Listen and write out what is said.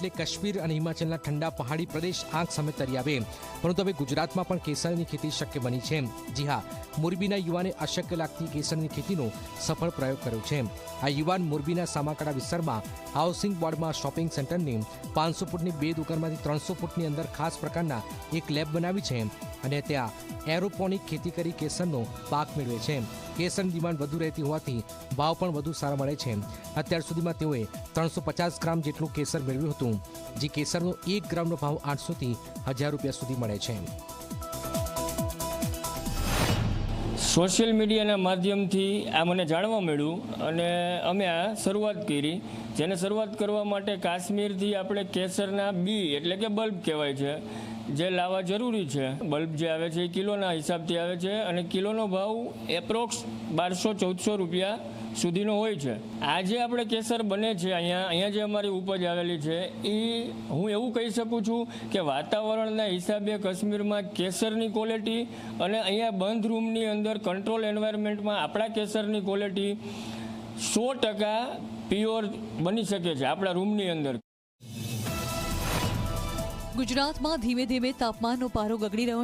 એટલે કાશ્મીર અને હિમાચલના ઠંડા પહાડી પ્રદેશ આંખ સામે તરી આવે. પરંતુ હવે ગુજરાતમાં પણ કેસરની ખેતી શક્ય બની છે. જી હા, મોરબીના યુવાને અશક્ય લાગતી કેસરની ખેતીનો સફળ પ્રયોગ કર્યો છે. આ યુવાન મોરબીના સામાકાડા વિસ્તારમાં હાઉસિંગ બોર્ડમાં શોપિંગ સેન્ટરની પાંચસો ફૂટની બે દુકાનમાંથી ત્રણસો ફૂટની અંદર ખાસ પ્રકારના એક લેબ બનાવી છે અને ત્યાં એરોપોનિક ખેતી કરી કેસરનો પાક મેળવે છે. કેસરની ડિમાન્ડ વધુ રહેતી હોવાથી ભાવ પણ વધુ સારા મળે છે. અત્યાર સુધીમાં તેઓએ ત્રણસો પચાસ ગ્રામ જેટલું કેસર મેળવ્યું હતું, જે કેસરનો એક ગ્રામનો ભાવ આઠસોથી હજાર રૂપિયા સુધી મળે છે. સોશિયલ મીડિયાના માધ્યમથી આ મને જાણવા મળ્યું અને અમે આ શરૂઆત કરી, જેને શરૂઆત કરવા માટે કાશ્મીરથી આપણે કેસરના બી એટલે કે બલ્બ કહેવાય છે જે લાવવા જરૂરી છે, બલ્બ જે આવે છે એ કિલોના હિસાબથી આવે છે અને કિલોનો ભાવ એપ્રોક્સ બારસો ચૌદસો રૂપિયા સુધીનો હોય છે. આજે આપણે કેસર બને છે, અહીંયા અહીંયા જે અમારી ઉપજ આવેલી છે એ હું એવું કહી શકું છું કે વાતાવરણના હિસાબે કાશ્મીરમાં કેસરની ક્વોલિટી અને અહીંયા બંધ રૂમની અંદર કંટ્રોલ એન્વાયરમેન્ટમાં આપણા કેસરની ક્વોલિટી સો ટકા પ્યોર બની શકે છે, આપણા રૂમની અંદર. ગુજરાતમાં ધીમે ધીમે તાપમાનનો પારો ગગડી રહ્યો